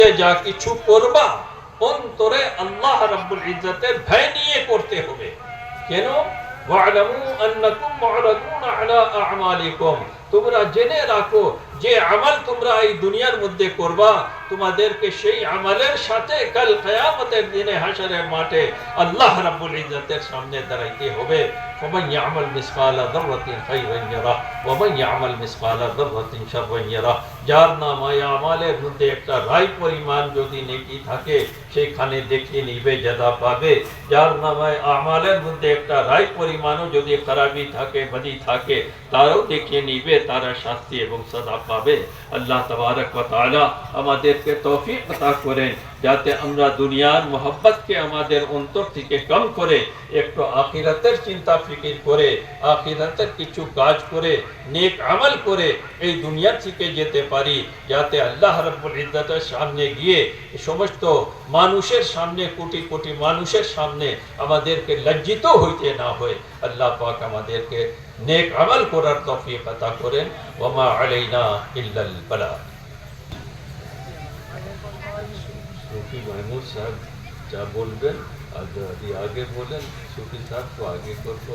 যা কিছু করবা, অন্তরে আল্লাহ রাব্বুল ইজ্জতের ভয় নিয়ে করতে হবে। কেন? ওয়ালামু আন্নাকুম মু'রাদুনা আলা আ'মালিকুম। তোমরা জেনে রাখো যে আমল তোমরা এই দুনিয়ার মধ্যে করবা তোমাদেরকে সেই আমলের সাথে কাল কিয়ামতের দিনে হাশরের মাঠে আল্লাহ রাব্বুল ইজ্জতের সামনে দাঁড়াইতে হবে ومن يعمل مثقال ذرة خيرا يره ومن يعمل مثقال ذرة شرا يره যার নামায় আমালের মধ্যে একটা রায় পরিমাণ যদি নেকি থাকে সেখানে দেখে নিবে জাদা পাবে যার নামায় আমালের মধ্যে একটা রায় পরিমাণও যদি খারাপি থাকে বদি থাকে তারও দেখে নিবে তারা শাস্তি এবং সদা পাবে। আল্লাহ তাবারক তাআলা আমাদেরকে তৌফিক আতা করেন, যাতে আমরা দুনিয়ার মোহাব্বতকে আমাদের অন্তর থেকে কম করে, একটু আখিরাতের চিন্তা ফিকির করে, আখিরাতের কিছু কাজ করে, নেক আমল করে এই দুনিয়া থেকে যেতে পারি, যাতে আল্লাহ রাব্বুল ইজ্জতের সামনে গিয়ে সমস্ত মানুষের সামনে, কোটি কোটি মানুষের সামনে আমাদেরকে লজ্জিত হইতে না হয়। আল্লাহ পাক আমাদেরকে নেক আমল করার তফিক পাতা করেন। ওমা আলাইনা ইল্লাল বালা। সুফি মাহমুদ সাহেব যা বলবেন, আর যদি আগে বলেন, সুফি সাহেব তো আগে করব।